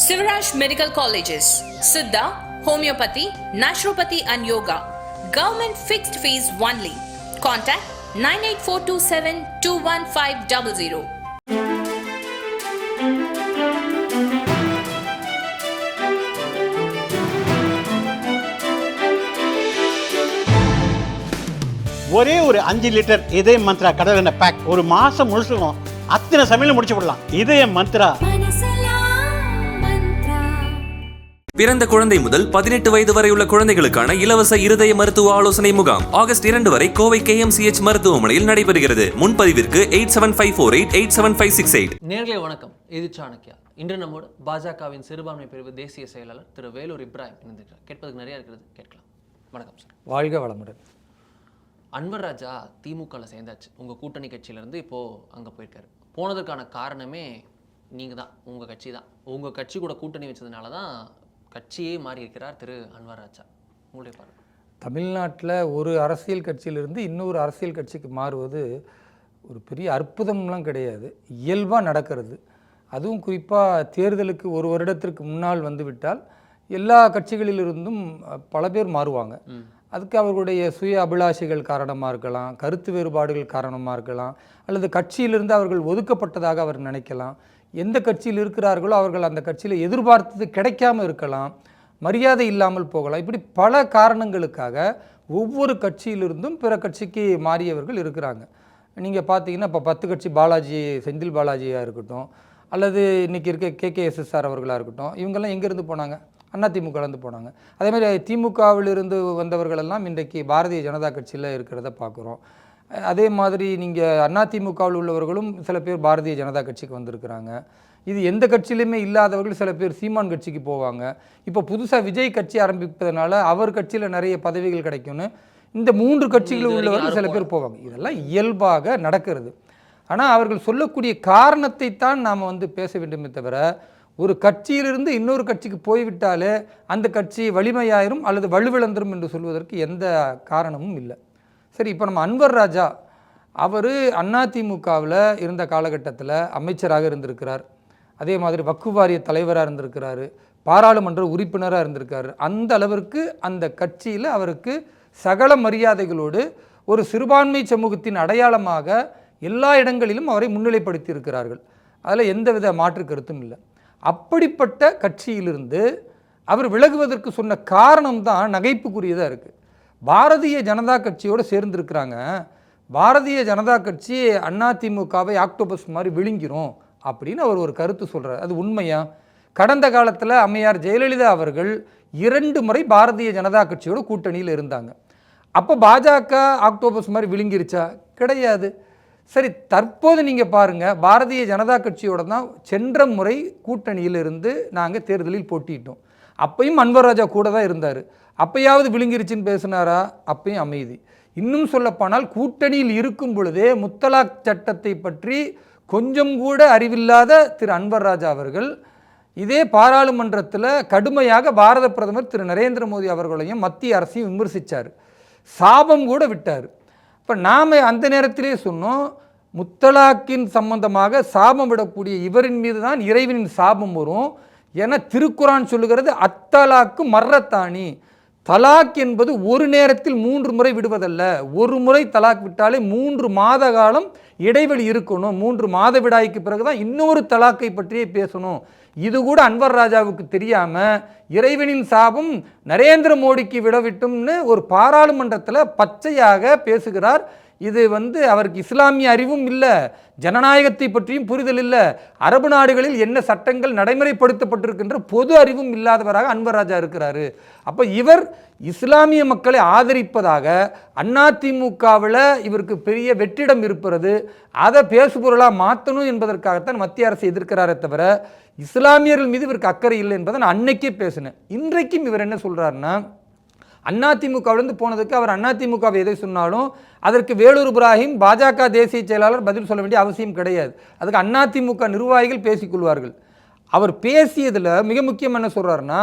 Sivaraj medical colleges Siddha homeopathy naturopathy and yoga government fixed fees only contact nine eight four two seven two one five double zero ஒரே ஒரு அஞ்சு litre இதய மந்த்ரா கடல் எண்ணெய் back ஒரு மாசம் முழுசுக்கும் அத்தனை சமையல முடிச்சு விடலாம் இதய மந்த்ரா பிறந்த குழந்தை முதல் பதினெட்டு வயது வரை உள்ள குழந்தைகளுக்கான இலவச இருதய மருத்துவ ஆலோசனை முகாம் ஆகஸ்ட் இரண்டு வரை கோவை கேஎம்சிஎச் மருத்துவமனையில் நடைபெறுகிறது. முன்பதிவிற்கு eight seven five four eight eight seven five six eight. நேர்களே வணக்கம். இது சாணக்கியா இன்று நம்மோடு பாஜகவின் சிறுபான்மை பிரிவு தேசிய செயலாளர் திரு வேலூர் இப்ராஹிம் இணைந்திருக்கிறார். கேட்பதற்கு நிறைய இருக்கிறது. கேட்கலாம். வணக்கம் சார். வாழ்க வளமுடன். அன்வர் ராஜா திமுகவில் சேர்ந்தாச்சு. உங்கள் கூட்டணி கட்சியிலேருந்து இப்போது அங்கே போயிருக்காரு. போனதற்கான காரணமே நீங்கள் தான் உங்கள் கட்சி தான் உங்கள் கட்சி கூட கூட்டணி வச்சதுனால தான் கட்சியே மாறி இருக்கிறார் திரு அன்வர் ராஜா உங்களுடைய பார்வை? தமிழ்நாட்டில் ஒரு அரசியல் கட்சியிலிருந்து இன்னொரு அரசியல் கட்சிக்கு மாறுவது ஒரு பெரிய அற்புதம்லாம் கிடையாது. இயல்பாக நடக்கிறது. அதுவும் குறிப்பாக தேர்தலுக்கு ஒரு வருடத்திற்கு முன்னால் வந்துவிட்டால் எல்லா கட்சிகளிலிருந்தும் பல பேர் மாறுவாங்க. அதுக்கு அவர்களுடைய சுய அபிலாஷைகள் காரணமாக இருக்கலாம் கருத்து வேறுபாடுகள் காரணமாக இருக்கலாம் அல்லது கட்சியிலிருந்து அவர்கள் ஒதுக்கப்பட்டதாக அவர் நினைக்கலாம். எந்த கட்சியில் இருக்கிறார்களோ அவர்கள் அந்த கட்சியில் எதிர்பார்த்தது கிடைக்காம இருக்கலாம் மரியாதை இல்லாமல் போகலாம். இப்படி பல காரணங்களுக்காக ஒவ்வொரு கட்சியிலிருந்தும் பிற கட்சிக்கு மாறியவர்கள் இருக்கிறாங்க. நீங்கள் பார்த்தீங்கன்னா இப்போ பத்து கட்சி பாலாஜி செந்தில் பாலாஜியாக இருக்கட்டும் அல்லது இன்றைக்கி இருக்க கேகேஎஸ்எஸ்ஆர் அவர்களாக இருக்கட்டும் இவங்கெல்லாம் எங்கேருந்து போனாங்க? அதிமுகலேருந்து போனாங்க. அதே மாதிரி திமுகவிலிருந்து வந்தவர்களெல்லாம் இன்றைக்கு பாரதிய ஜனதா கட்சியில் இருக்கிறத பார்க்குறோம். அதே மாதிரி நீங்கள் அதிமுகவில் உள்ளவர்களும் சில பேர் பாரதிய ஜனதா கட்சிக்கு வந்திருக்கிறாங்க. இது எந்த கட்சியிலுமே இல்லாதவர்கள் சில பேர் சீமான் கட்சிக்கு போவாங்க. இப்போ புதுசாக விஜய் கட்சி ஆரம்பிப்பதனால அவர் கட்சியில் நிறைய பதவிகள் கிடைக்கும்னு இந்த மூன்று கட்சிகளில் உள்ளவர்கள் சில பேர் போவாங்க. இதெல்லாம் இயல்பாக நடக்கிறது. ஆனால் அவர்கள் சொல்லக்கூடிய காரணத்தை தான் நாம் வந்து பேச வேண்டுமே தவிர ஒரு கட்சியிலிருந்து இன்னொரு கட்சிக்கு போய்விட்டாலே அந்த கட்சி வலிமையாயிரும் அல்லது வலுவிழந்துரும் என்று சொல்வதற்கு எந்த காரணமும் இல்லை. சரி இப்போ நம்ம அன்வர் ராஜா அவர் அதிமுகவில் இருந்த காலகட்டத்தில் அமைச்சராக இருந்திருக்கிறார். அதே மாதிரி வக்கு வாரிய தலைவராக இருந்திருக்கிறாரு. பாராளுமன்ற உறுப்பினராக இருந்திருக்காரு. அந்த அளவிற்கு அந்த கட்சியில் அவருக்கு சகல மரியாதைகளோடு ஒரு சிறுபான்மை சமூகத்தின் அடையாளமாக எல்லா இடங்களிலும் அவரை முன்னிலைப்படுத்தி இருக்கிறார்கள் அதில் எந்தவித மாற்று கருத்தும் இல்லை. அப்படிப்பட்ட கட்சியிலிருந்து அவர் விலகுவதற்கு சொன்ன காரணம் தான் நகைப்புக்குரியதாக இருக்குது பாரதிய ஜனதா கட்சியோடு சேர்ந்துருக்கிறாங்க. பாரதிய ஜனதா கட்சி அதிமுகவை ஆக்டோபஸ் மாதிரி விழுங்கிரும் அப்படின்னு அவர் ஒரு கருத்து சொல்கிறார் அது உண்மையா? கடந்த காலத்தில் அம்மையார் ஜெயலலிதா அவர்கள் இரண்டு முறை பாரதிய ஜனதா கட்சியோட கூட்டணியில் இருந்தாங்க. அப்போ பாஜக ஆக்டோபஸ் மாதிரி விழுங்கிருச்சா? கிடையாது. சரி தற்போது நீங்கள் பாருங்கள் பாரதிய ஜனதா கட்சியோட தான் சென்ற முறை கூட்டணியில் இருந்து நாங்கள் தேர்தலில் போட்டியிட்டோம். அப்பையும் அன்வர் ராஜா கூட தான் இருந்தார். அப்பயாவது விழுங்கிருச்சுன்னு பேசினாரா? அப்பையும் அமைதி. இன்னும் சொல்லப்போனால் கூட்டணியில் இருக்கும் பொழுதே முத்தலாக் சட்டத்தை பற்றி கொஞ்சம் கூட அறிவில்லாத திரு அன்வர் ராஜா அவர்கள் இதே பாராளுமன்றத்தில் கடுமையாக பாரத பிரதமர் திரு நரேந்திர மோடி அவர்களையும் மத்திய அரசையும் விமர்சித்தார் சாபம் கூட விட்டார். இப்போ நாம் அந்த நேரத்திலே சொன்னோம் முத்தலாக்கின் சம்பந்தமாக சாபம் விடக்கூடிய இவரின் மீது தான் இறைவனின் சாபம் வரும். என திருக்குரான் சொல்லுகிறது அத்தலாக்கு மர்ரத்தானி. தலாக் என்பது ஒரு நேரத்தில் மூன்று முறை விடுவதல்ல. ஒரு முறை தலாக் விட்டாலே மூன்று மாத காலம் இடைவெளி இருக்கணும். மூன்று மாத விடாய்க்கு பிறகுதான் இன்னொரு தலாக்கை பற்றியே பேசணும். இது கூட அன்வர் ராஜாவுக்கு தெரியாமல் இறைவனின் சாபம் நரேந்திர மோடிக்கு விடவிட்டும்னு ஒரு பாராளுமன்றத்தில் பச்சையாக பேசுகிறார். இது வந்து அவருக்கு இஸ்லாமிய அறிவும் இல்லை. ஜனநாயகத்தை பற்றியும் புரிதல் இல்லை. அரபு நாடுகளில் என்ன சட்டங்கள் நடைமுறைப்படுத்தப்பட்டிருக்கின்ற பொது அறிவும் இல்லாதவராக அன்வர் ராஜா இருக்கிறாரு. அப்போ இவர் இஸ்லாமிய மக்களை ஆதரிப்பதாக அதிமுகவில் இவருக்கு பெரிய வெற்றிடம் இருப்பது அதை பேசுபொருளாக மாற்றணும் என்பதற்காகத்தான் மத்திய அரசு எதிர்க்கிறாரே தவிர இஸ்லாமியர்கள் மீது இவருக்கு அக்கறை இல்லை என்பதை நான் அன்னைக்கே பேசினேன். இன்றைக்கும் இவர் என்ன சொல்கிறாருன்னா அதிமுகவிலிருந்து போனதுக்கு அவர் அதிமுகவை எதை சொன்னாலும் அதற்கு வேலூர் இப்ராஹிம் பாஜக தேசிய செயலாளர் பதில் சொல்ல வேண்டிய அவசியம் கிடையாது. அதுக்கு அதிமுக நிர்வாகிகள் பேசிக்கொள்வார்கள் அவர் பேசியதில் மிக முக்கியம் என்ன சொல்கிறாருன்னா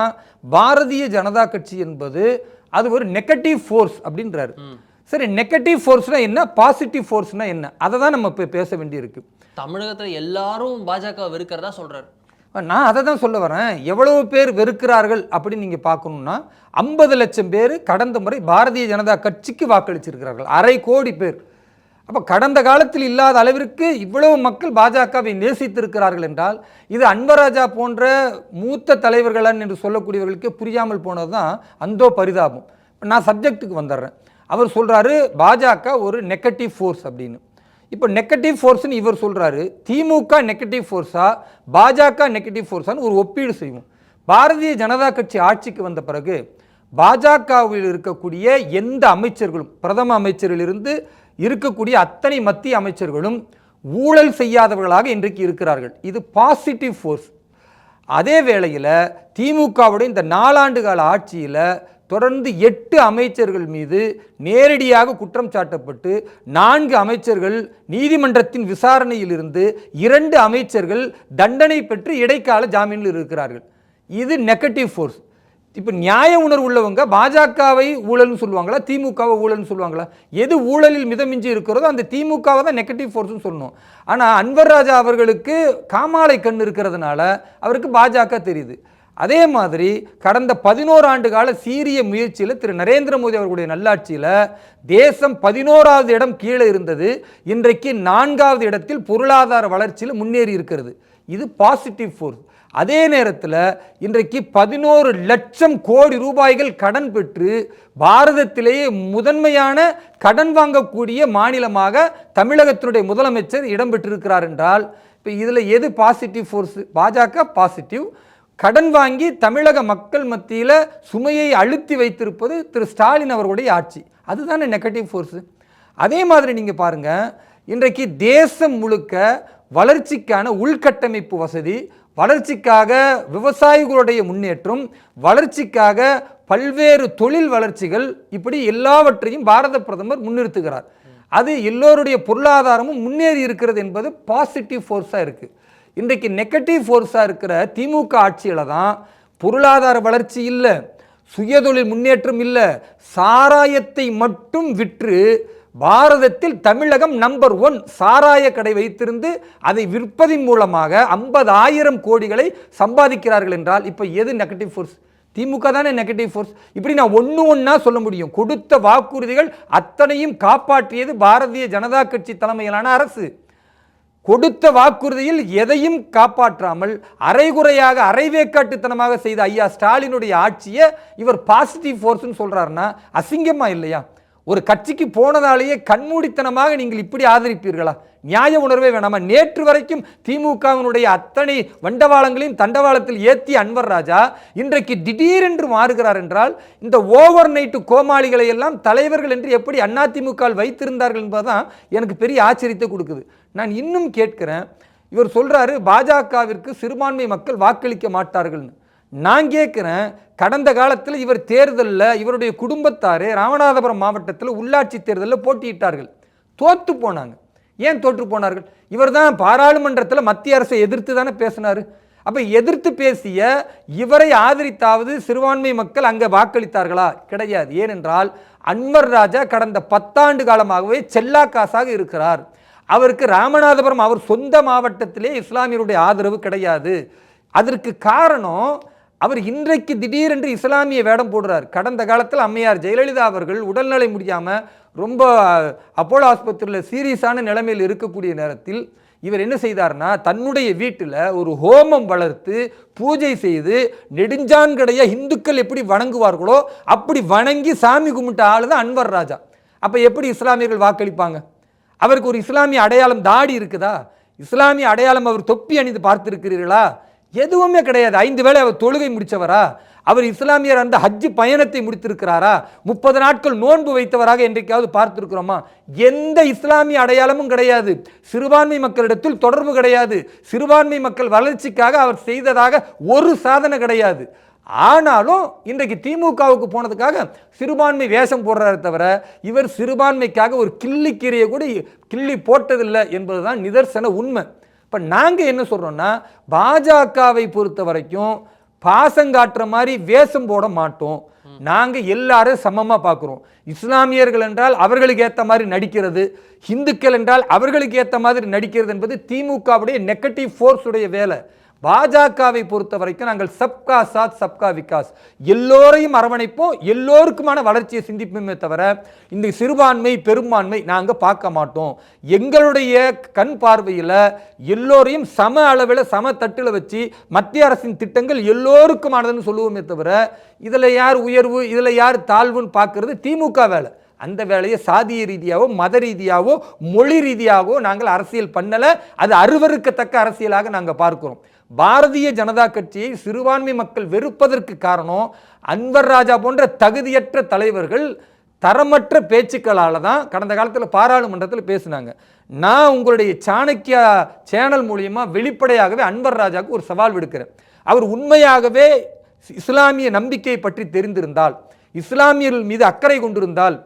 பாரதிய ஜனதா கட்சி என்பது அது ஒரு நெகட்டிவ் ஃபோர்ஸ் அப்படின்றாரு. சரி நெகட்டிவ் ஃபோர்ஸ்னால் என்ன? பாசிட்டிவ் ஃபோர்ஸ்னால் என்ன? அதை தான் நம்ம இப்போ பேச வேண்டியிருக்கு. தமிழகத்தில் எல்லாரும் பாஜக வெறுக்கிறதா சொல்றாரு. நான் அதை தான் சொல்ல வரேன். எவ்வளவு பேர் வெறுக்கிறார்கள் அப்படின்னு நீங்கள் பார்க்கணுன்னா ஐம்பது லட்சம் பேர் கடந்த முறை பாரதிய ஜனதா கட்சிக்கு வாக்களிச்சிருக்கிறார்கள். அரை கோடி பேர். அப்போ கடந்த காலத்தில் இல்லாத அளவிற்கு இவ்வளவு மக்கள் பாஜகவை நேசித்திருக்கிறார்கள் என்றால் இது அன்பராஜா போன்ற மூத்த தலைவர்களன் என்று சொல்லக்கூடியவர்களுக்கு புரியாமல் போனது தான் அந்தோ பரிதாபம். நான் சப்ஜெக்ட்டுக்கு வந்துடுறேன். அவர் சொல்கிறாரு பாஜக ஒரு நெகட்டிவ் ஃபோர்ஸ் அப்படின்னு. இப்போ நெகட்டிவ் ஃபோர்ஸ்னு இவர் சொல்கிறாரு திமுக நெகட்டிவ் ஃபோர்ஸா பாஜக நெகட்டிவ் ஃபோர்ஸான்னு ஒரு ஒப்பீடு செய்வோம். பாரதிய ஜனதா கட்சி ஆட்சிக்கு வந்த பிறகு பாஜகவில் இருக்கக்கூடிய எந்த அமைச்சர்களும் பிரதம அமைச்சரிலிருந்து இருக்கக்கூடிய அத்தனை மத்திய அமைச்சர்களும் ஊழல் செய்யாதவர்களாக இன்றைக்கு இருக்கிறார்கள். இது பாசிட்டிவ் ஃபோர்ஸ் அதே வேளையில் திமுகவுடைய இந்த நாலாண்டு கால ஆட்சியில் தொடர்ந்து எட்டு அமைச்சர்கள் மீது நேரடியாக குற்றம் சாட்டப்பட்டு நான்கு அமைச்சர்கள் நீதிமன்றத்தின் விசாரணையிலிருந்து இரண்டு அமைச்சர்கள் தண்டனை பெற்று இடைக்கால ஜாமீனில் இருக்கிறார்கள். இது நெகட்டிவ் ஃபோர்ஸ் இப்போ நியாய உணர்வு உள்ளவங்க பாஜகவை ஊழல்னு சொல்லுவாங்களா திமுகவை ஊழல்னு சொல்லுவாங்களா? எது ஊழலில் மிதமிஞ்சி இருக்கிறதோ அந்த திமுகவை தான் நெகட்டிவ் ஃபோர்ஸ்னு சொல்லணும். ஆனால் அன்வர் ராஜா அவர்களுக்கு காமாலை கண் இருக்கிறதுனால அவருக்கு பாஜக தெரியுது. அதே மாதிரி கடந்த பதினோரு ஆண்டு கால சீரிய முயற்சியில் திரு நரேந்திர மோடி அவர்களுடைய நல்லாட்சியில் தேசம் பதினோராவது இடம் கீழே இருந்தது. இன்றைக்கு நான்காவது இடத்தில் பொருளாதார வளர்ச்சியில் முன்னேறி இருக்கிறது. இது பாசிட்டிவ் ஃபோர்ஸ் அதே நேரத்தில் இன்றைக்கு பதினோரு லட்சம் கோடி ரூபாய்கள் கடன் பெற்று பாரதத்திலேயே முதன்மையான கடன் வாங்கக்கூடிய மாநிலமாக தமிழகத்தினுடைய முதலமைச்சர் இடம்பெற்றிருக்கிறார் என்றால் இப்போ இதில் எது பாசிட்டிவ் ஃபோர்ஸ் பாஜக பாசிட்டிவ் கடன் வாங்கி தமிழக மக்கள் மத்தியில் சுமையை அழுத்தி வைத்திருப்பது திரு ஸ்டாலின் அவர்களுடைய ஆட்சி. அதுதானே நெகட்டிவ் ஃபோர்ஸு அதே மாதிரி நீங்கள் பாருங்கள் இன்றைக்கு தேசம் முழுக்க வளர்ச்சிக்கான உள்கட்டமைப்பு வசதி வளர்ச்சிக்காக விவசாயிகளுடைய முன்னேற்றம் வளர்ச்சிக்காக பல்வேறு தொழில் வளர்ச்சிகள் இப்படி எல்லாவற்றையும் பாரத பிரதமர் முன்னிறுத்துகிறார். அது எல்லோருடைய பொருளாதாரமும் முன்னேறி இருக்கிறது என்பது பாசிட்டிவ் ஃபோர்ஸாக இருக்குது இன்றைக்கு நெகட்டிவ் ஃபோர்ஸாக இருக்கிற திமுக ஆட்சியில் தான் பொருளாதார வளர்ச்சி இல்லை சுயதொழில் முன்னேற்றம் இல்லை சாராயத்தை மட்டும் விற்று பாரதத்தில் தமிழகம் நம்பர் ஒன் சாராய கடை வைத்திருந்து அதை விற்பதின் மூலமாக ஐம்பதாயிரம் கோடிகளை சம்பாதிக்கிறார்கள் என்றால் இப்போ எது நெகட்டிவ் ஃபோர்ஸ் திமுக தானே நெகட்டிவ் ஃபோர்ஸ் இப்படி நான் ஒன்று ஒன்றா சொல்ல முடியும். கொடுத்த வாக்குறுதிகள் அத்தனையும் காப்பாற்றியது பாரதிய ஜனதா கட்சி தலைமையிலான அரசு. கொடுத்த வாக்குறுதியில் எதையும் காப்பாற்றாமல் அரைகுறையாக அரைவேக்காட்டுத்தனமாக செய்த ஐயா ஸ்டாலினுடைய ஆட்சியை இவர் பாசிட்டிவ் ஃபோர்ஸ்னு சொல்றாருன்னா அசிங்கமா இல்லையா? ஒரு கட்சிக்கு போனதாலேயே கண்மூடித்தனமாக நீங்கள் இப்படி ஆதரிப்பீர்களா? நியாய உணர்வே வேணாமா? நேற்று வரைக்கும் திமுகவினுடைய அத்தனை வண்டவாளங்களையும் தண்டவாளத்தில் ஏத்தி அன்வர் ராஜா இன்றைக்கு திடீரென்று மாறுகிறார் என்றால் இந்த ஓவர் நைட்டு கோமாளிகளை எல்லாம் தலைவர்கள் என்று எப்படி அதிமுக வைத்திருந்தார்கள் என்பதுதான் எனக்கு பெரிய ஆச்சரியத்தை கொடுக்குது. நான் இன்னும் கேட்கிறேன் இவர் சொல்றாரு பாஜகவிற்கு சிறுபான்மை மக்கள் வாக்களிக்க மாட்டார்கள்னு. நான் கேட்குறேன் கடந்த காலத்தில் இவர் தேர்தலில் இவருடைய குடும்பத்தாரே ராமநாதபுரம் மாவட்டத்தில் உள்ளாட்சி தேர்தலில் போட்டியிட்டார்கள். தோற்று போனாங்க. ஏன் தோற்று போனார்கள்? இவர் தான் பாராளுமன்றத்தில் மத்திய அரசை எதிர்த்து தானே பேசினார். அப்போ எதிர்த்து பேசிய இவரை ஆதரித்தாவது சிறுபான்மை மக்கள் அங்கே வாக்களித்தார்களா? கிடையாது. ஏனென்றால் அன்வர் ராஜா கடந்த பத்தாண்டு காலமாகவே செல்லா காசாக இருக்கிறார். அவருக்கு ராமநாதபுரம் அவர் சொந்த மாவட்டத்திலே இஸ்லாமியருடைய ஆதரவு கிடையாது. அதற்கு காரணம் அவர் இன்றைக்கு திடீரென்று இஸ்லாமிய வேடம் போடுறார். கடந்த காலத்தில் அம்மையார் ஜெயலலிதா அவர்கள் உடல்நிலை முடியாமல் ரொம்ப அப்போலோ ஆஸ்பத்திரியில் சீரியஸான நிலைமையில் இருக்கக்கூடிய நேரத்தில் இவர் என்ன செய்தார்னா தன்னுடைய வீட்டில் ஒரு ஹோமம் வளர்த்து பூஜை செய்து நெடுஞ்சான்கடைய இந்துக்கள் எப்படி வணங்குவார்களோ அப்படி வணங்கி சாமி கும்பிட்ட ஆளு தான் அன்வர் ராஜா. அப்போ எப்படி இஸ்லாமியர்கள் வாக்களிப்பாங்க? அவருக்கு ஒரு இஸ்லாமிய அடையாளம் தாடி இருக்குதா? இஸ்லாமிய அடையாளம் அவர் தொப்பி அணிந்து பார்த்திருக்கிறீர்களா? எதுவுமே கிடையாது. ஐந்து வேளை அவர் தொழுகை முடித்தவரா அவர் இஸ்லாமியர் அந்த ஹஜ்ஜு பயணத்தை முடித்திருக்கிறாரா? முப்பது நாட்கள் நோன்பு வைத்தவராக என்றைக்காவது பார்த்திருக்கிறோமா? எந்த இஸ்லாமிய அடையாளமும் கிடையாது. சிறுபான்மை மக்களிடத்தில் தொடர்பு கிடையாது. சிறுபான்மை மக்கள் வளர்ச்சிக்காக அவர் செய்ததாக ஒரு சாதனை கிடையாது. ஆனாலும் இன்றைக்கு திமுகவுக்கு போனதுக்காக சிறுபான்மை வேஷம் போடுறாரு தவிர இவர் சிறுபான்மைக்காக ஒரு கிள்ளிக்கீரையை கூட கிள்ளி போட்டதில்லை என்பதுதான் நிதர்சன உண்மை. இப்போ நாங்கள் என்ன சொல்கிறோன்னா பாஜகவை பொறுத்த வரைக்கும் பாசங்காட்டுற மாதிரி வேஷம் போட மாட்டோம். நாங்கள் எல்லாரும் சமமாக பார்க்குறோம் இஸ்லாமியர்கள் என்றால் அவர்களுக்கு ஏற்ற மாதிரி நடிக்கிறது இந்துக்கள் என்றால் அவர்களுக்கு ஏற்ற மாதிரி நடிக்கிறது என்பது திமுகவுடைய நெகட்டிவ் ஃபோர்ஸுடைய வேலை. பாஜகவை பொறுத்த வரைக்கும் நாங்கள் சப்கா சாத் சப்கா விகாஸ். எல்லோரையும் அரவணைப்போம் எல்லோருக்குமான வளர்ச்சியை சிந்திப்போமே தவிர இந்த சிறுபான்மை பெரும்பான்மை நாங்கள் பார்க்க மாட்டோம். எங்களுடைய கண் பார்வையில் எல்லோரையும் சம அளவில் சம தட்டில் வச்சு மத்திய அரசின் திட்டங்கள் எல்லோருக்குமானதுன்னு சொல்லுவோமே தவிர இதில் யார் உயர்வு இதில் யார் தாழ்வுன்னு பார்க்கறது திமுக வேலை. அந்த வேலையை சாதிய ரீதியாகவோ மத ரீதியாகவோ மொழி ரீதியாகவோ நாங்கள் அரசியல் பண்ணலை. அது அருவருக்கத்தக்க அரசியலாக நாங்கள் பார்க்குறோம். பாரதிய ஜனதா கட்சியை சிறுபான்மை மக்கள் வெறுப்பதற்கு காரணம் அன்வர் ராஜா போன்ற தகுதியற்ற தலைவர்கள் தரமற்ற பேச்சுக்களால் தான் கடந்த காலத்தில் பாராளுமன்றத்தில் பேசினாங்க. நான் உங்களுடைய சாணக்கியா சேனல் மூலயமா வெளிப்படையாகவே அன்வர் ராஜாவுக்கு ஒரு சவால் விடுக்கிறேன். அவர் உண்மையாகவே இஸ்லாமிய நம்பிக்கை பற்றி தெரிந்திருந்தால் இஸ்லாமியர்கள் மீது அக்கறை கொண்டிருந்தால்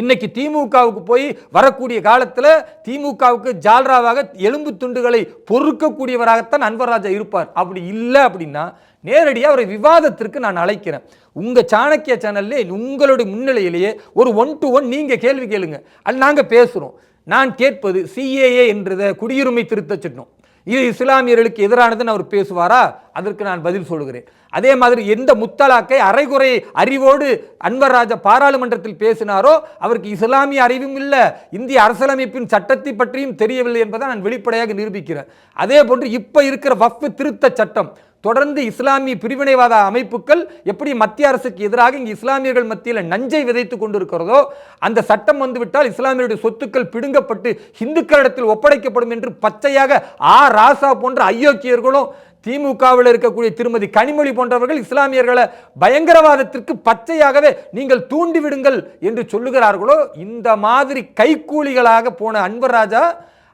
இன்னைக்கு திமுகவுக்கு போய் வரக்கூடிய காலத்தில் திமுகவுக்கு ஜால்ராவாக எலும்பு துண்டுகளை பொறுக்கக்கூடியவராகத்தான் அன்வர்ராஜா இருப்பார். அப்படி இல்லை அப்படின்னா நேரடியாக அவரை விவாதத்திற்கு நான் அழைக்கிறேன். உங்கள் சாணக்கிய சேனல்லே உங்களுடைய முன்னிலையிலேயே ஒரு ஒன் டு ஒன் நீங்கள் கேள்வி கேளுங்க. அது நாங்கள் பேசுகிறோம் நான் கேட்பது சிஏஏ என்றத குடியுரிமை திருத்தச் சட்டம் இது இஸ்லாமியர்களுக்கு எதிரானதுன்னு அவர் பேசுவாரா? அதற்கு நான் பதில் சொல்கிறேன் அதே மாதிரி எந்த முத்தலாக்கை அரைகுறை அறிவோடு அன்வர் ராஜா பாராளுமன்றத்தில் பேசினாரோ அவருக்கு இஸ்லாமிய அறிவும் இல்லை. இந்திய அரசியலமைப்பின் சட்டத்தை பற்றியும் தெரியவில்லை என்பதை நான் வெளிப்படையாக நிரூபிக்கிறேன். அதே போன்று இப்போ இருக்கிற வஃப் திருத்த சட்டம் தொடர்ந்து இஸ்லாமிய பிரிவினைவாத அமைப்புகள் எப்படி மத்திய அரசுக்கு எதிராக இங்கு இஸ்லாமியர்கள் மத்தியில் நஞ்சை விதைத்து கொண்டிருக்கிறதோ அந்த சட்டம் வந்துவிட்டால் இஸ்லாமியருடைய சொத்துக்கள் பிடுங்கப்பட்டு இந்துக்களிடத்தில் ஒப்படைக்கப்படும் என்று பச்சையாக ஆ. ராசா போன்ற அயோக்கியர்களும் திமுகவில் இருக்கக்கூடிய திருமதி கனிமொழி போன்றவர்கள் இஸ்லாமியர்களை பயங்கரவாதத்திற்கு பச்சையாகவே நீங்கள் தூண்டிவிடுங்கள் என்று சொல்லுகிறார்களோ இந்த மாதிரி கைக்கூலிகளாக போன அன்பர் ராஜா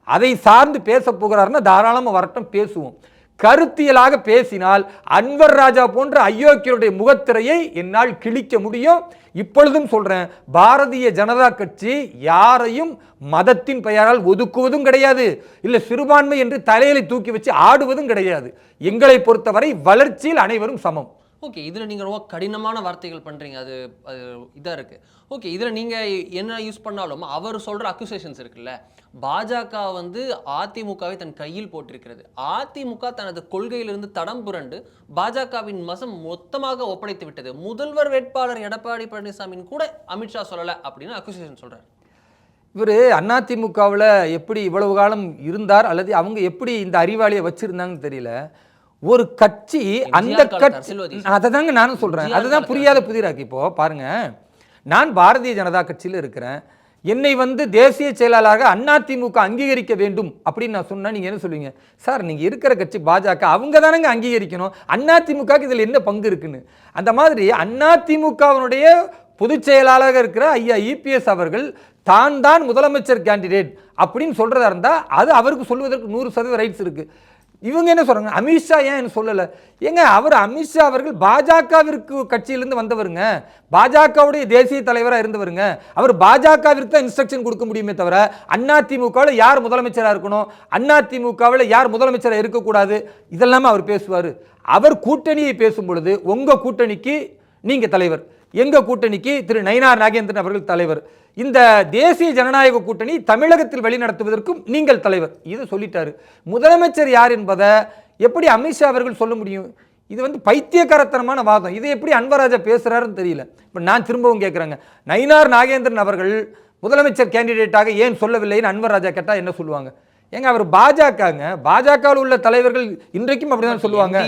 அதை சார்ந்து பேச போகிறாருன்னா தாராளமாக வரட்டும் பேசுவோம். கருத்தியலாக பேசினால் அன்வர் ராஜா போன்ற அயோக்கியருடைய முகத்திரையை என்னால் கிழிக்க முடியும். இப்பொழுதும் சொல்றேன் பாரதிய ஜனதா கட்சி யாரையும் மதத்தின் பெயரால் ஒதுக்குவதும் கிடையாது. இல்லை சிறுபான்மை என்று தலையில தூக்கி வச்சு ஆடுவதும் கிடையாது. எங்களை பொறுத்தவரை வளர்ச்சியில் அனைவரும் சமம். ஓகே இதில் நீங்கள் ரொம்ப கடினமான வார்த்தைகள் பண்ணுறீங்க அது அது இதாக இருக்குது ஓகே இதில் நீங்கள் என்ன யூஸ் பண்ணாலும் அவர் சொல்கிற அக்யூசேஷன்ஸ் இருக்குல்ல பாஜக வந்து அதிமுகவை தன் கையில் போட்டிருக்கிறது. அதிமுக தனது கொள்கையிலிருந்து தடம் புரண்டு பாஜகவின் மசம் மொத்தமாக ஒப்படைத்து விட்டது. முதல்வர் வேட்பாளர் எடப்பாடி பழனிசாமின்னு கூட அமித்ஷா சொல்லலை அப்படின்னு அக்யூசேஷன் சொல்கிறார் இவர் அதிமுகவில் எப்படி இவ்வளவு காலம் இருந்தார் அல்லது அவங்க எப்படி இந்த அறிவாளியை வச்சுருந்தாங்கன்னு தெரியல. ஒரு கட்சி அந்த கட்சி. அதை தாங்க நானும் சொல்றேன். எம்ஜிஆர் அதுதான் புரியாத புதிராக்கு இப்போ. பாருங்க. நான் பாரதிய ஜனதா கட்சியில் இருக்கிறேன். என்னை வந்து தேசிய செயலாளராக அதிமுக அங்கீகரிக்க வேண்டும் அப்படின்னு நான் சொன்னா நீங்க என்ன சொல்லுவீங்க? சார் நீங்க இருக்கிற கட்சி பாஜக அவங்க தானங்க அங்கீகரிக்கணும். அதிமுகவுக்கு இதில் என்ன பங்கு இருக்குன்னு? அந்த மாதிரி அதிமுகவினுடைய பொதுச் செயலாளராக இருக்கிற ஐயா இபிஎஸ் அவர்கள் தான் தான் முதலமைச்சர் கேண்டிடேட் அப்படின்னு சொல்றதா இருந்தா அது அவருக்கு சொல்வதற்கு நூறு சதவீத ரைட்ஸ் இருக்கு. இவங்க என்ன சொல்கிறாங்க அமித்ஷா ஏன் என்ன சொல்லலை? ஏங்க அவர் அமித்ஷா அவர்கள் பாஜகவிற்கு கட்சியிலேருந்து வந்தவருங்க. பாஜகவுடைய தேசிய தலைவராக இருந்தவருங்க. அவர் பாஜகவிற்கு தான் இன்ஸ்ட்ரக்ஷன் கொடுக்க முடியுமே தவிர அதிமுகவில் யார் முதலமைச்சராக இருக்கணும்? அதிமுகவில் யார் முதலமைச்சராக இருக்கக்கூடாது? இதெல்லாமே அவர் பேசுவார். அவர் கூட்டணியை பேசும் பொழுது உங்கள் கூட்டணிக்கு நீங்கள் தலைவர். எங்கள் கூட்டணிக்கு திரு நயினார் நாகேந்திரன் அவர்கள் தலைவர். இந்த தேசிய ஜனநாயக கூட்டணி தமிழகத்தில் வழிநடத்துவதற்கும் நீங்கள் தலைவர். இது சொல்லிட்டாரு. முதலமைச்சர் யார் என்பதை எப்படி அமித்ஷா அவர்கள் சொல்ல முடியும்? இது வந்து பைத்தியக்காரத்தனமான வாதம். இதை எப்படி அன்பராஜா பேசுறாருன்னு தெரியல. இப்போ நான் திரும்பவும் கேட்குறேங்க நயினார் நாகேந்திரன் அவர்கள் முதலமைச்சர் கேண்டிடேட்டாக ஏன் சொல்லவில்லைன்னு அன்வர் ராஜா கேட்டால் என்ன சொல்லுவாங்க? ஏங்க அவர் பாஜகங்க. பாஜகவில் உள்ள தலைவர்கள் இன்றைக்கும் அப்படிதான் சொல்லுவாங்க.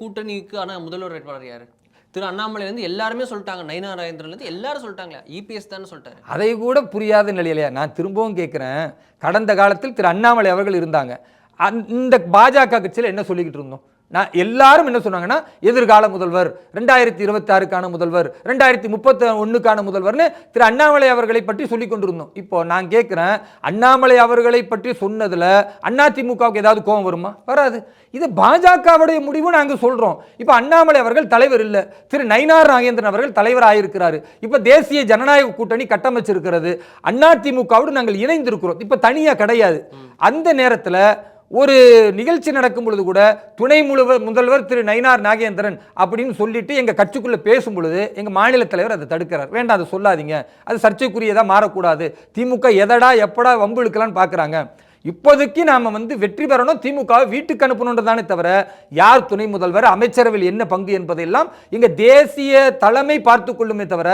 கூட்டணிக்கு ஆனா முதல்வர் வேட்பாளர் யாரு? திரு அண்ணாமலையிலேருந்து எல்லாருமே சொல்லிட்டாங்க. நயினா நாகேந்திரன்ல எல்லாரும் சொல்லிட்டாங்களே. இபிஎஸ் தானே சொல்லிட்டாரு. அதை கூட புரியாத நிலையிலையா நான் திரும்பவும் கேட்குறேன். கடந்த காலத்தில் திரு அண்ணாமலை அவர்கள் இருந்தாங்க. அந்த- பாஜக கட்சியில் என்ன சொல்லிக்கிட்டு இருந்தோம்? நான் எல்லாரும் என்ன சொன்னாங்கன்னா எதிர்கால முதல்வர் ரெண்டாயிரத்தி இருபத்தாறுக்கான முதல்வர் ரெண்டாயிரத்தி முப்பத்தி ஒன்றுக்கான முதல்வர்னு திரு அண்ணாமலை அவர்களை பற்றி சொல்லி கொண்டிருந்தோம். இப்போ நான் கேட்குறேன் அண்ணாமலை அவர்களை பற்றி சொன்னதில் அதிமுகவுக்கு ஏதாவது கோபம் வருமா? வராது. இது பாஜகவுடைய முடிவு நாங்கள் சொல்கிறோம் இப்போ அண்ணாமலை அவர்கள் தலைவர் இல்லை. திரு நயினார் நாகேந்திரன் அவர்கள் தலைவர் ஆயிருக்கிறாரு இப்போ தேசிய ஜனநாயக கூட்டணி கட்டமைச்சிருக்கிறது. அதிமுகவோடு நாங்கள் இணைந்திருக்கிறோம். இப்போ தனியாக கிடையாது. அந்த நேரத்தில் ஒரு நிகழ்ச்சி நடக்கும் பொழுது கூட துணை முழுவர் முதல்வர் திரு நயினார் நாகேந்திரன் அப்படின்னு சொல்லிட்டு எங்கள் கட்சிக்குள்ளே பேசும் பொழுது எங்கள் மாநில தலைவர் அதை தடுக்கிறார். வேண்டாம் அதை சொல்லாதீங்க. அது சர்ச்சைக்குரியதாக மாறக்கூடாது. திமுக எதடா எப்படா வம்பு இழுக்கலான்னு பார்க்குறாங்க இப்போதைக்கு நாம் வந்து வெற்றி பெறணும் திமுகவை வீட்டுக்கு அனுப்பணுன்றதானே தவிர யார் துணை முதல்வர் அமைச்சரவையில் என்ன பங்கு என்பதையெல்லாம் எங்கள் தேசிய தலைமை பார்த்து கொள்ளுமே தவிர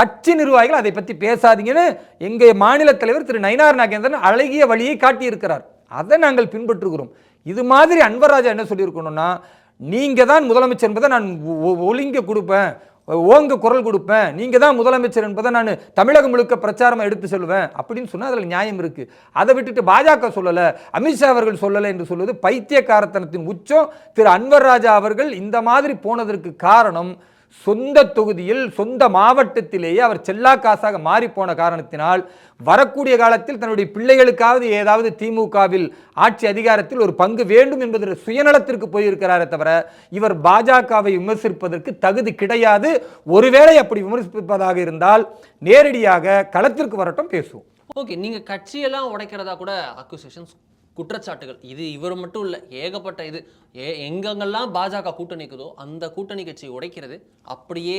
கட்சி நிர்வாகிகள் அதை பற்றி பேசாதீங்கன்னு எங்கள் மாநில தலைவர் திரு நயினார் நாகேந்திரன் அழகிய வழியை காட்டியிருக்கிறார். அதை நாங்கள் பின்பற்றுகிறோம். இது மாதிரி அன்பராஜா என்ன சொல்லியிருக்கணும்னா நீங்கள் தான் முதலமைச்சர் என்பதை நான் ஒ- ஒலிங்க கொடுப்பேன். ஓங்க குரல் கொடுப்பேன். நீங்கள் தான் முதலமைச்சர் என்பதை நான் தமிழகம் முழுக்க பிரச்சாரமாக எடுத்து சொல்லுவேன். அப்படின்னு சொன்னால் அதில் நியாயம் இருக்குது அதை விட்டுட்டு பாஜக சொல்லலை அமித்ஷா அவர்கள் சொல்லலை என்று சொல்வது பைத்தியக்காரத்தனத்தின் உச்சம். திரு அன்வர் ராஜா அவர்கள் இந்த மாதிரி போனதற்கு காரணம் சொந்த தொகுதியில் சொந்த மாவட்டத்திலேயே அவர் செல்லா காசாக மாறி போன காரணத்தினால் வரக்கூடிய காலத்தில் தன்னுடைய பிள்ளைகளுக்காவது ஏதாவது திமுகவில் ஆட்சி அதிகாரத்தில் ஒரு பங்கு வேண்டும் என்பதில் சுயநலத்திற்கு போயிருக்கிறாரே தவிர இவர் பாஜகவை விமர்சிப்பதற்கு தகுதி கிடையாது. ஒருவேளை அப்படி விமர்சிப்பதாக இருந்தால் நேரடியாக களத்திற்கு வரட்டும் பேசுவோம். ஓகே நீங்க கட்சியெல்லாம் உடைக்கிறதா கூட அக்யூசேஷன்ஸ் குற்றச்சாட்டுகள். இது இவர் மட்டும் இல்லை ஏகப்பட்ட இது. ஏ எங்கெங்கெல்லாம் பாஜக கூட்டணி இருக்குதோ அந்த கூட்டணி கட்சி உடைக்கிறது அப்படியே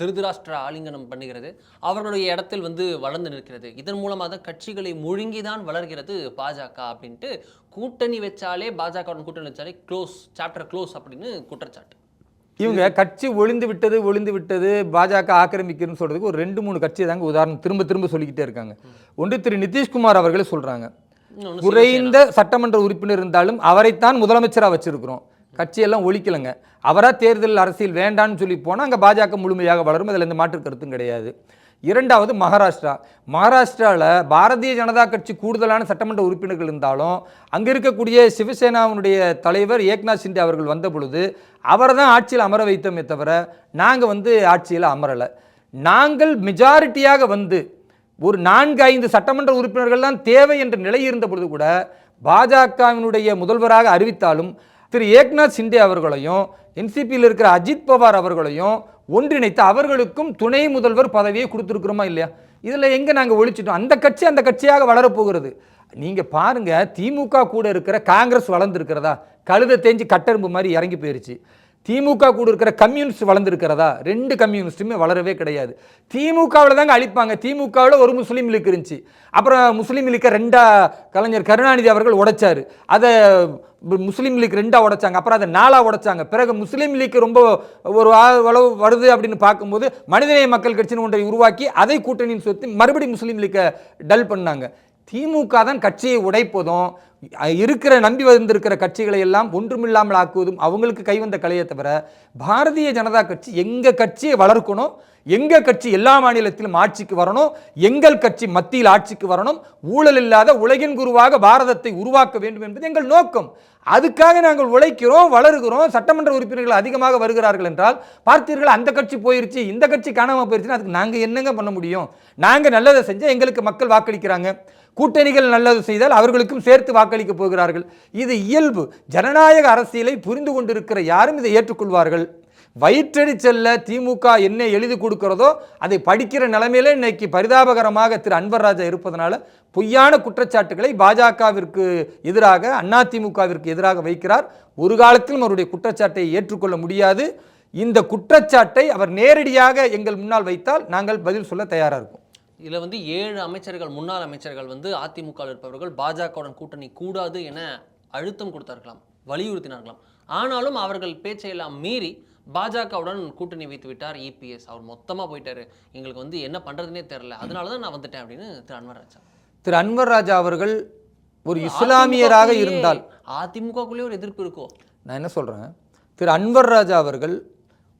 திருதராஷ்டிர ஆலிங்கனம் பண்ணுகிறது அவர்களுடைய இடத்தில் வந்து வளர்ந்து நிற்கிறது. இதன் மூலமாக தான் கட்சிகளை முழுங்கி தான் வளர்கிறது பாஜக அப்படின்ட்டு கூட்டணி வச்சாலே பாஜக கூட்டணி வச்சாலே க்ளோஸ் சாப்டர் க்ளோஸ் அப்படின்னு குற்றச்சாட்டு. இவங்க கட்சி ஒளிந்து விட்டது ஒளிந்து விட்டது பாஜக ஆக்கிரமிக்கிறதுன்னு சொல்றதுக்கு ஒரு ரெண்டு மூணு கட்சி தாங்க உதாரணம் திரும்ப திரும்ப சொல்லிக்கிட்டே இருக்காங்க. ஒன்று திரு நிதிஷ்குமார் அவர்களே இன்னொன்னு குறைந்த சட்டமன்ற உறுப்பினர் இருந்தாலும் அவரைத்தான் முதலமைச்சராக வச்சிருக்கிறோம். கட்சியெல்லாம் ஒழிக்கலைங்க. அவராக தேர்தல் அரசியல் வேண்டான்னு சொல்லி போனால் அங்கே பாஜக முழுமையாக வளரும். அதில் எந்த மாற்று கருத்தும் கிடையாது. இரண்டாவது மகாராஷ்டிரா. மகாராஷ்டிராவில் பாரதிய ஜனதா கட்சி கூடுதலான சட்டமன்ற உறுப்பினர்கள் இருந்தாலும் அங்கே இருக்கக்கூடிய சிவசேனாவினுடைய தலைவர் ஏக்நாத் சிண்டே அவர்கள் வந்த பொழுது அவரை தான் ஆட்சியில் அமர வைத்தோமே தவிர நாங்கள் வந்து ஆட்சியில் அமரலை. நாங்கள் மெஜாரிட்டியாக வந்து ஒரு நான்கு ஐந்து சட்டமன்ற உறுப்பினர்கள் தான் தேவை என்ற நிலை இருந்த பொழுது கூட பாஜகவினுடைய முதல்வராக அறிவித்தாலும் திரு ஏக்நாத் சிண்டே அவர்களையும் என்சிபியில் இருக்கிற அஜித் பவார் அவர்களையும் ஒன்றிணைத்து அவர்களுக்கும் துணை முதல்வர் பதவியை கொடுத்துருக்குறோமா இல்லையா? இதில் எங்கே நாங்கள் ஒழிச்சிட்டோம்? அந்த கட்சி அந்த கட்சியாக வளரப்போகிறது நீங்கள் பாருங்கள் திமுக கூட இருக்கிற காங்கிரஸ் வளர்ந்துருக்கிறதா? கழுதை தேஞ்சு கட்டெரும்பு மாதிரி இறங்கி போயிருச்சு. திமுக கூட இருக்கிற கம்யூனிஸ்ட் வளர்ந்துருக்கிறதா? ரெண்டு கம்யூனிஸ்ட்டுமே வளரவே கிடையாது. திமுகவில் தாங்க அழிப்பாங்க. திமுகவில் ஒரு முஸ்லீம் லீக் இருந்துச்சு. அப்புறம் முஸ்லீம் லீக்கை ரெண்டா கலைஞர் கருணாநிதி அவர்கள் உடைச்சார். அதை முஸ்லீம் லீக் ரெண்டாக உடைச்சாங்க. அப்புறம் அதை நாலாக உடைச்சாங்க. பிறகு முஸ்லீம் லீக் ரொம்ப ஒரு ஆ- அளவு வருது அப்படின்னு பார்க்கும்போது மனிதநேய மக்கள் கட்சின்னு ஒன்றை உருவாக்கி அதை கூட்டணின்னு சொல்லி மறுபடியும் முஸ்லீம் லீக்கை டல் பண்ணாங்க. திமுக தான் கட்சியை உடைப்பதும் இருக்கிற நம்பி வந்திருக்கிற கட்சிகளை எல்லாம் ஒன்றுமில்லாமல் ஆக்குவதும் அவங்களுக்கு கைவந்த கலையை தவிர பாரதிய ஜனதா கட்சி எங்கள் கட்சியை வளர்க்கணும் எங்கள் கட்சி எல்லா மாநிலத்திலும் ஆட்சிக்கு வரணும் எங்கள் கட்சி மத்தியில் ஆட்சிக்கு வரணும் ஊழல் இல்லாத உலகின் குருவாக பாரதத்தை உருவாக்க வேண்டும் என்பது எங்கள் நோக்கம். அதுக்காக நாங்கள் உழைக்கிறோம் வளருகிறோம் சட்டமன்ற உறுப்பினர்கள் அதிகமாக வருகிறார்கள் என்றால் பார்த்தீர்கள் அந்த கட்சி போயிருச்சு இந்த கட்சி காணாமல் போயிருச்சுன்னா அதுக்கு நாங்கள் என்னங்க பண்ண முடியும்? நாங்கள் நல்லதை செஞ்சால் எங்களுக்கு மக்கள் வாக்களிக்கிறாங்க. கூட்டணிகள் நல்லது செய்தால் அவர்களுக்கும் சேர்த்து வாக்களிக்க போகிறார்கள். இது இயல்பு. ஜனநாயக அரசியலை புரிந்து கொண்டிருக்கிற யாரும் இதை ஏற்றுக்கொள்வார்கள். வயிற்றடி செல்ல திமுக என்ன எழுதி கொடுக்கிறதோ அதை படிக்கிற நிலைமையில இன்னைக்கு பரிதாபகரமாக திரு அன்பர் ராஜா இருப்பதனால பொய்யான குற்றச்சாட்டுகளை பாஜகவிற்கு எதிராக அதிமுகவிற்கு எதிராக வைக்கிறார். ஒரு காலத்திலும் அவருடைய குற்றச்சாட்டை ஏற்றுக்கொள்ள முடியாது. இந்த குற்றச்சாட்டை அவர் நேரடியாக எங்கள் முன்னால் வைத்தால் நாங்கள் பதில் சொல்ல தயாராக இருக்கோம். இதில் வந்து ஏழு அமைச்சர்கள் முன்னாள் அமைச்சர்கள் வந்து அதிமுக இருப்பவர்கள் பாஜகவுடன் கூட்டணி கூடாது என அழுத்தம் கொடுத்தார்களாம் வலியுறுத்தினார்களாம். ஆனாலும் அவர்கள் பேச்சையெல்லாம் மீறி பாஜகவுடன் கூட்டணி வைத்து விட்டார் இபிஎஸ். அவர் மொத்தமாக போயிட்டாரு. எங்களுக்கு வந்து என்ன பண்ணுறதுனே தெரில அதனால தான் நான் வந்துட்டேன் அப்படின்னு திரு அன்வராஜா திரு அன்வர் ராஜா அவர்கள் ஒரு இஸ்லாமியராக இருந்தால். அதிமுகக்குள்ளேயே ஒரு எதிர்ப்பு இருக்கோ? நான் என்ன சொல்கிறேன் திரு அன்வர் ராஜா அவர்கள்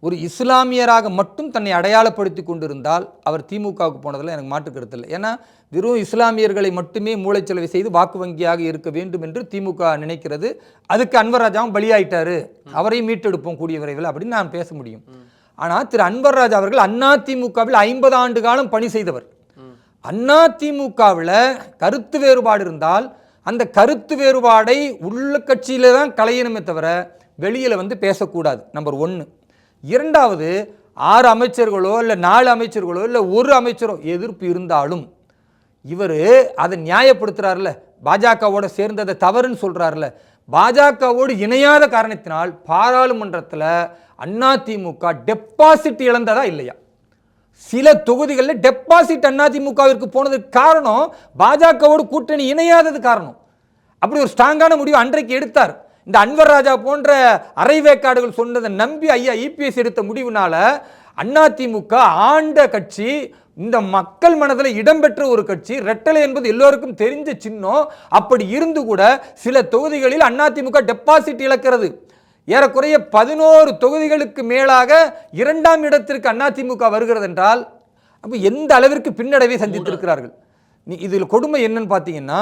ஒரு இஸ்லாமியராக மட்டும் தன்னை அடையாளப்படுத்தி கொண்டிருந்தால் அவர் திமுகவுக்கு போனதில் எனக்கு மாற்று கருத்து இல்லை. ஏன்னா வெறும் இஸ்லாமியர்களை மட்டுமே மூளைச்சலவை செய்து வாக்கு வங்கியாக இருக்க வேண்டும் என்று திமுக நினைக்கிறது. அதுக்கு அன்வர்ராஜாவும் பலியாயிட்டாரு. அவரையும் மீட்டெடுப்போம் கூடிய விரைவில் அப்படின்னு நான் பேச முடியும். ஆனால் திரு அன்வர்ராஜ் அவர்கள் அண்ணா திமுகவில் ஐம்பது ஆண்டு காலம் பணி செய்தவர். அண்ணா திமுகவில் கருத்து வேறுபாடு இருந்தால் அந்த கருத்து வேறுபாடை உள்ள கட்சியில தான் களையணுமே தவிர வெளியில் வந்து பேசக்கூடாது நம்பர் ஒன்று இரண்டாவது ஆறு அமைச்சர்களோ இல்லை நாலு அமைச்சர்களோ இல்லை ஒரு அமைச்சரோ எதிர்ப்பு இருந்தாலும் இவர் அதை நியாயப்படுத்துகிறார்ல பாஜகவோட சேர்ந்ததை தவறுன்னு சொல்கிறார்ல பாஜகவோடு இணையாத காரணத்தினால் பாராளுமன்றத்தில் அதிமுக டெபாசிட் இழந்ததா இல்லையா? சில தொகுதிகளில் டெபாசிட் அதிமுகவிற்கு போனதுக்கு காரணம் பாஜகவோடு கூட்டணி இணையாதது காரணம். அப்படி ஒரு ஸ்ட்ராங்கான முடிவு அன்றைக்கு எடுத்தார். இந்த அன்வர் ராஜா போன்ற அரைவேக்காடுகள் சொன்னதை நம்பி ஐயா இபிஎஸ் எடுத்த முடிவுனால அதிமுக ஆண்ட கட்சி இந்த மக்கள் மனதில் இடம்பெற்ற ஒரு கட்சி ரெட்டலை என்பது எல்லோருக்கும் தெரிஞ்ச சின்னம் அப்படி இருந்து கூட சில தொகுதிகளில் அதிமுக டெபாசிட் இழக்கிறது. ஏறக்குறைய பதினோரு தொகுதிகளுக்கு மேலாக இரண்டாம் இடத்திற்கு அதிமுக வருகிறது என்றால் அப்போ எந்த அளவிற்கு பின்னடைவை சந்தித்திருக்கிறார்கள்? இதில் கொடுமை என்னன்னு பார்த்தீங்கன்னா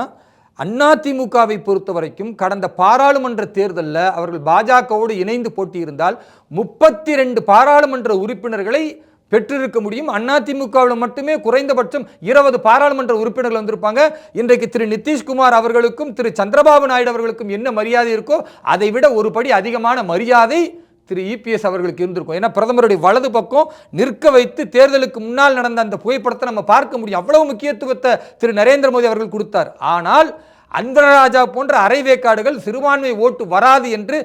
அதிமுகவை பொறுத்த வரைக்கும் கடந்த பாராளுமன்ற தேர்தலில் அவர்கள் பாஜகவோடு இணைந்து போட்டியிருந்தால் முப்பத்தி ரெண்டு பாராளுமன்ற உறுப்பினர்களை பெற்றிருக்க முடியும். அதிமுகவில் மட்டுமே குறைந்தபட்சம் இருபது பாராளுமன்ற உறுப்பினர்கள் வந்திருப்பாங்க. இன்றைக்கு திரு நிதிஷ்குமார் அவர்களுக்கும் திரு சந்திரபாபு நாயுடு அவர்களுக்கும் என்ன மரியாதை இருக்கோ அதை விட ஒரு படி அதிகமான மரியாதை திரு இபிஎஸ் அவர்களுக்கு இருந்திருக்கும். ஏன்னா பிரதமருடைய வலது பக்கம் நிற்க வைத்து தேர்தலுக்கு முன்னால் நடந்த அந்த புகைப்படத்தை நம்ம பார்க்க முடியும். அவ்வளவு முக்கியத்துவத்தை திரு நரேந்திர மோடி அவர்கள் கொடுத்தார். ஆனால் அந்தரராஜா போன்ற அரைவேக்காடுகள் சிறுபான்மை ஓட்டு வராது என்று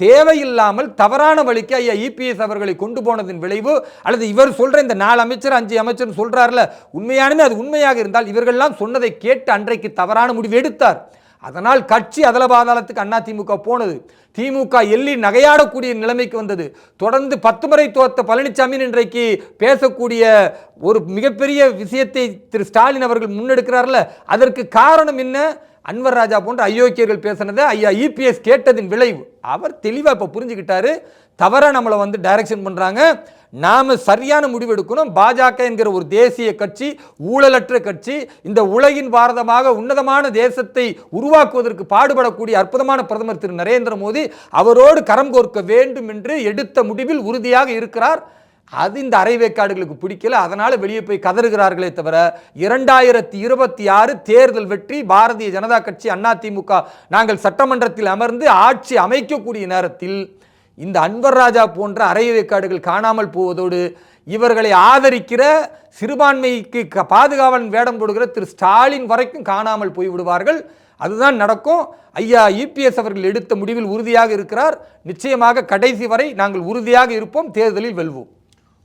தேவையில்லாமல் தவறான வழிக்கு ஐயா இபிஎஸ் அவர்களை கொண்டு போனதின் விளைவு அல்லது இவர் சொல்கிற இந்த நாலு அமைச்சர் அஞ்சு அமைச்சர் சொல்கிறார்ல உண்மையானுமே அது உண்மையாக இருந்தால் இவர்கள்லாம் சொன்னதை கேட்டு அன்றைக்கு தவறான முடிவு எடுத்தார். அதனால் கட்சி அதல பாதாளத்துக்கு அண்ணா திமுக போனது. திமுக எள்ளி நகையாடக்கூடிய நிலைமைக்கு வந்தது. தொடர்ந்து பத்து முறை தோத்த பழனிசாமி இன்றைக்கு பேசக்கூடிய ஒரு மிகப்பெரிய விஷயத்தை திரு ஸ்டாலின் அவர்கள் முன்னெடுக்கிறார்ல அதற்கு காரணம் என்ன? அன்வர் ராஜா போன்ற அயோக்கியர்கள் பேசுனதை ஐயா இபிஎஸ் கேட்டதின் விளைவு. அவர் தெளிவாக இப்போ புரிஞ்சுக்கிட்டாரு. தவறாக நம்மளை வந்து டைரக்ஷன் பண்ணுறாங்க நாம் சரியான முடிவு எடுக்கணும். பாஜக என்கிற ஒரு தேசிய கட்சி ஊழலற்ற கட்சி இந்த உலகின் பாரதமாக உன்னதமான தேசத்தை உருவாக்குவதற்கு பாடுபடக்கூடிய அற்புதமான பிரதமர் திரு நரேந்திர மோடி அவரோடு கரம் கோர்க்க வேண்டும் என்று எடுத்த முடிவில் உறுதியாக இருக்கிறார். அது இந்த அரைவேக்காடுகளுக்கு பிடிக்கல. அதனால் வெளியே போய் கதறுகிறார்களே தவிர இரண்டாயிரத்தி இருபத்தி ஆறு தேர்தல் வெற்றி பாரதிய ஜனதா கட்சி அதிமுக நாங்கள் சட்டமன்றத்தில் அமர்ந்து ஆட்சி அமைக்கக்கூடிய நேரத்தில் இந்த அன்வர் ராஜா போன்ற அரைவேக்காடுகள் காணாமல் போவதோடு இவர்களை ஆதரிக்கிற சிறுபான்மைக்கு க- பாதுகாவலன் வேடம் போடுகிற திரு ஸ்டாலின் வரைக்கும் காணாமல் போய் விடுவார்கள். அதுதான் நடக்கும். ஐயா இபிஎஸ் அவர்கள் எடுத்த முடிவில் உறுதியாக இருக்கிறார். நிச்சயமாக கடைசி வரை நாங்கள் உறுதியாக இருப்போம். தேர்தலில் வெல்வோம்.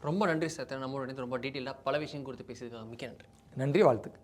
ரொம்ப நன்றி சார். நம்மளோட ரொம்ப டீட்டெயிலாக பல விஷயம் கொடுத்து பேசியிருக்காங்க. மிக்க நன்றி. நன்றி வாழ்த்துக்கு